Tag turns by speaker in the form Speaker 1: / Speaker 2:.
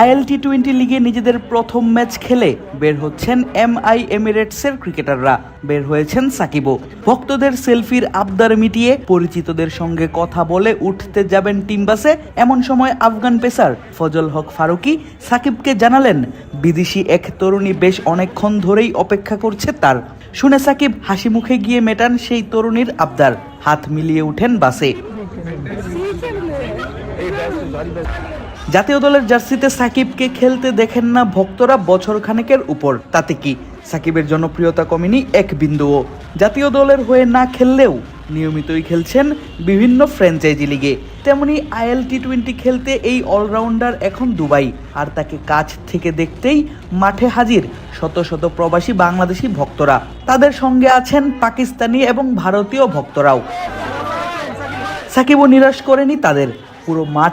Speaker 1: IL T twenty লিগে নিজেদের প্রথম ম্যাচ খেলে বের হচ্ছেন এম আই এমিরেটসের ক্রিকেটাররা বের হয়েছেন সাকিবও। ভক্তদের সেলফির আবদার মিটিয়ে পরিচিতদের সঙ্গে কথা বলে উঠতে যাবেন টিম বাসে এমন সময় আফগান পেসার ফজল হক ফারুকি সাকিবকে জানালেন, বিদেশি এক তরুণী বেশ অনেকক্ষণ ধরেই অপেক্ষা করছে তার। শুনে সাকিব হাসি মুখে গিয়ে মেটান সেই তরুণীর আবদার। হাত মিলিয়ে উঠেন বাসে জাতীয় দলের জার্সিতে সাকিবকে খেলতে দেখেন না ভক্তরা বছর খানেকের উপর। তাতে কি? সাকিবের জনপ্রিয়তা কমেনি এক বিন্দুও। জাতীয় দলের হয়ে না খেললেও নিয়মিতই খেলছেন বিভিন্ন ফ্র্যাঞ্চাইজি লিগে। তেমনি আইএল টি টোয়েন্টি খেলতে এই অলরাউন্ডার এখন দুবাই। আর তাকে কাছ থেকে দেখতেই মাঠে হাজির শত শত প্রবাসী বাংলাদেশি ভক্তরা। তাদের সঙ্গে আছেন পাকিস্তানি এবং ভারতীয় ভক্তরাও। সাকিবও নিরাশ করেনি তাদের। পুরো মাঠ